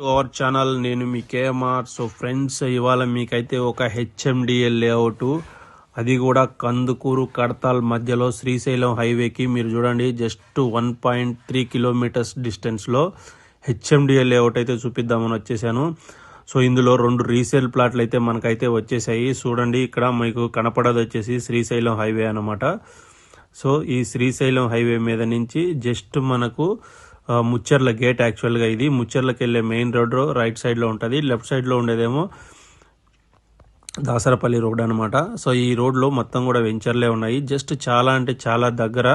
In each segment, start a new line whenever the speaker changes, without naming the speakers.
Our channel నేను మీ KMR so friends ఇవాళ మీకైతే ఒక హెచ్ఎండిఎల్ లేఅవుట్ అది కూడా కందుకూరు కడతాల్ మధ్యలో శ్రీశైలం హైవేకి. మీరు చూడండి just one point three kilometres డిస్టెన్స్లో హెచ్ఎండిఎల్ లేఅవుట్ అయితే చూపిద్దామని వచ్చేసాను. సో ఇందులో రెండు రీసేల్ ప్లాట్లు అయితే మనకైతే వచ్చేసాయి. చూడండి ఇక్కడ మీకు కనపడదు వచ్చేసి శ్రీశైలం హైవే అనమాట సో ఈ శ్రీశైలం హైవే మీద నుంచి జస్ట్ మనకు ముచ్చర్ల గేట్ యాక్చువల్గా ఇది. ముచ్చర్లకి వెళ్ళే మెయిన్ రోడ్ రైట్ సైడ్లో ఉంటుంది. లెఫ్ట్ సైడ్లో ఉండేదేమో దాసరపల్లి రోడ్ అనమాట సో ఈ రోడ్లో మొత్తం కూడా వెంచర్లే ఉన్నాయి. జస్ట్ చాలా అంటే చాలా దగ్గర.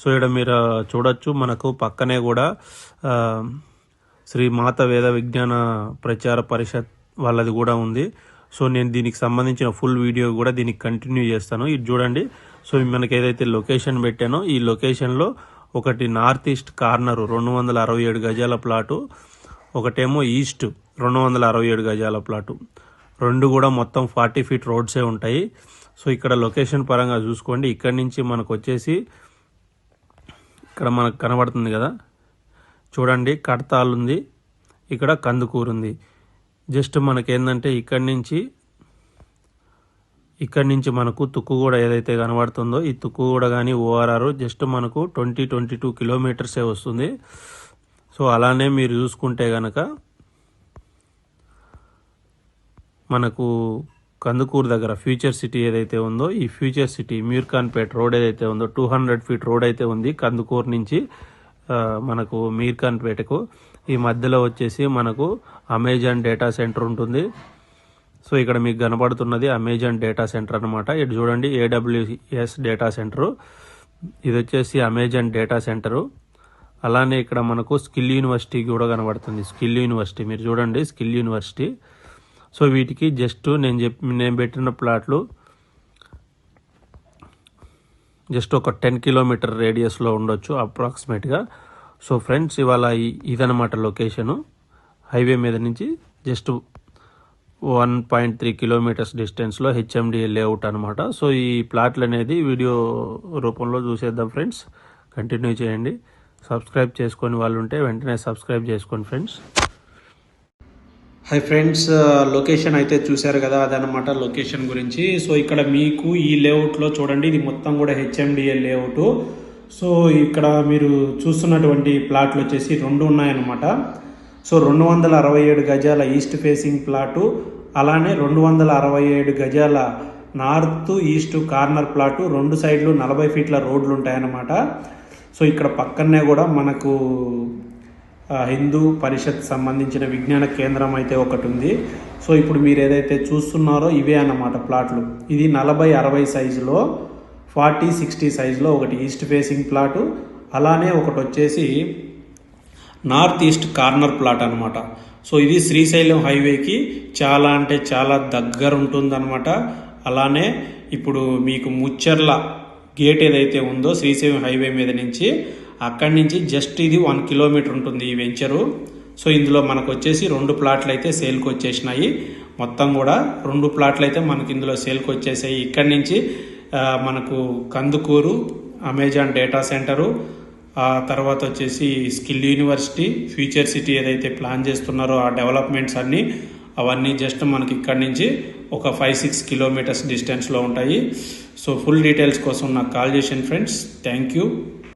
సో ఇక్కడ మీరు చూడొచ్చు. మనకు పక్కనే కూడా శ్రీ మాత వేద విజ్ఞాన ప్రచార పరిషత్ వాళ్ళది కూడా ఉంది. సో నేను దీనికి సంబంధించిన ఫుల్ వీడియో కూడా దీనికి కంటిన్యూ చేస్తాను. ఇది చూడండి. సో మనకి ఏదైతే లొకేషన్ పెట్టానో ఈ లొకేషన్లో ఒకటి నార్త్ ఈస్ట్ కార్నర్ రెండు వందల అరవై ఏడు గజాల ప్లాటు ఒకటేమో ఈస్ట్ రెండు వందల అరవై ఏడు గజాల ప్లాటు. రెండు కూడా మొత్తం ఫార్టీ ఫీట్ రోడ్సే ఉంటాయి. సో ఇక్కడ లొకేషన్ పరంగా చూసుకోండి. ఇక్కడ నుంచి మనకు వచ్చేసి ఇక్కడ మనకు కనబడుతుంది కదా? చూడండి కడతాల్ ఉంది ఇక్కడ కందుకూరు ఉంది జస్ట్ మనకేందంటే ఇక్కడి నుంచి ఇక్కడి నుంచి మనకు తుక్కుగూడ ఏదైతే కనబడుతుందో ఈ తుక్కుగూడ కానీ ఓఆర్ఆర్ జస్ట్ మనకు ట్వంటీ ట్వంటీ టూ కిలోమీటర్సే వస్తుంది. సో అలానే మీరు చూసుకుంటే కనుక మనకు కందుకూరు దగ్గర ఫ్యూచర్ సిటీ ఏదైతే ఉందో ఈ ఫ్యూచర్ సిటీ మీర్ఖాన్పేట్ రోడ్ ఏదైతే ఉందో టూ హండ్రెడ్ ఫీట్ రోడ్ అయితే ఉంది కందుకూరు నుంచి మనకు మీర్ఖాన్పేటకు. ఈ మధ్యలో వచ్చేసి మనకు అమెజాన్ డేటా సెంటర్ ఉంటుంది. సో ఇక్కడ మీకు కనబడుతున్నది అమెజాన్ డేటా సెంటర్ అనమాట ఇటు చూడండి ఏడబ్ల్యూఎస్ డేటా సెంటరు ఇది వచ్చేసి అమెజాన్ డేటా సెంటరు అలానే ఇక్కడ మనకు స్కిల్ యూనివర్సిటీ కూడా కనబడుతుంది. స్కిల్ యూనివర్సిటీ మీరు చూడండి స్కిల్ యూనివర్సిటీ సో వీటికి జస్ట్ నేను చెప్పి నేను పెట్టిన ప్లాట్లు జస్ట్ ఒక టెన్ కిలోమీటర్ రేడియస్లో ఉండొచ్చు అప్రాక్సిమేట్గా సో ఫ్రెండ్స్ ఇవాళ ఇదనమాట లొకేషను హైవే మీద నుంచి just one point three kilometres డిస్టెన్స్లో హెచ్ఎండి లేఅవుట్ అనమాట సో ఈ ప్లాట్లు అనేది వీడియో రూపంలో చూసేద్దాం ఫ్రెండ్స్. కంటిన్యూ చేయండి. సబ్స్క్రైబ్ చేసుకొని వాళ్ళు ఉంటే వెంటనే సబ్స్క్రైబ్ చేసుకోండి ఫ్రెండ్స్. హాయ్ ఫ్రెండ్స్ లొకేషన్ అయితే చూశారు కదా అదనమాట లొకేషన్ గురించి. సో ఇక్కడ మీకు ఈ లేఅవుట్లో చూడండి ఇది మొత్తం కూడా హెచ్ఎండిఏ లేఅవుట్. సో ఇక్కడ మీరు చూస్తున్నటువంటి ప్లాట్లు వచ్చేసి రెండు ఉన్నాయన్నమాట. సో రెండు వందల అరవై ఏడు గజాల ఈస్ట్ ఫేసింగ్ ప్లాటు అలానే రెండు వందల అరవై ఏడు గజాల నార్త్ ఈస్ట్ కార్నర్ ప్లాటు రెండు సైడ్లు నలభై ఫీట్ల రోడ్లు ఉంటాయన్నమాట సో ఇక్కడ పక్కనే కూడా మనకు హిందూ పరిషత్ సంబంధించిన విజ్ఞాన కేంద్రం అయితే ఒకటి ఉంది సో ఇప్పుడు మీరు ఏదైతే చూస్తున్నారో ఇవే అన్నమాట ప్లాట్లు. ఇది నలభై అరవై సైజులో ఫార్టీ సిక్స్టీ సైజులో ఒకటి ఈస్ట్ ఫేసింగ్ ప్లాటు అలానే ఒకటి వచ్చేసి నార్త్ ఈస్ట్ కార్నర్ ప్లాట్ అనమాట సో ఇది శ్రీశైలం హైవేకి చాలా అంటే చాలా దగ్గర ఉంటుందన్నమాట. అలానే ఇప్పుడు మీకు ముచ్చర్ల గేట్ ఏదైతే ఉందో శ్రీశైలం హైవే మీద నుంచి అక్కడి నుంచి జస్ట్ ఇది వన్ కిలోమీటర్ ఉంటుంది ఈ వెంచరు. సో ఇందులో మనకు వచ్చేసి రెండు ప్లాట్లు అయితే సేల్కి వచ్చేసినాయి మొత్తం కూడా రెండు ప్లాట్లు అయితే మనకి ఇందులో సేల్కి వచ్చేసాయి ఇక్కడి నుంచి మనకు కందుకూరు అమెజాన్ డేటా సెంటరు ఆ తర్వాత వచ్చేసి స్కిల్ యూనివర్సిటీ ఫ్యూచర్ సిటీ ఏదైతే ప్లాన్ చేస్తున్నారో ఆ డెవలప్మెంట్స్ అన్నీ అవన్నీ జస్ట్ మనకి ఇక్కడి నుంచి ఒక ఫైవ్ సిక్స్ కిలోమీటర్స్ డిస్టెన్స్లో ఉంటాయి. సో ఫుల్ డీటెయిల్స్ కోసం నాకు కాల్ చేసిన ఫ్రెండ్స్. Thank you.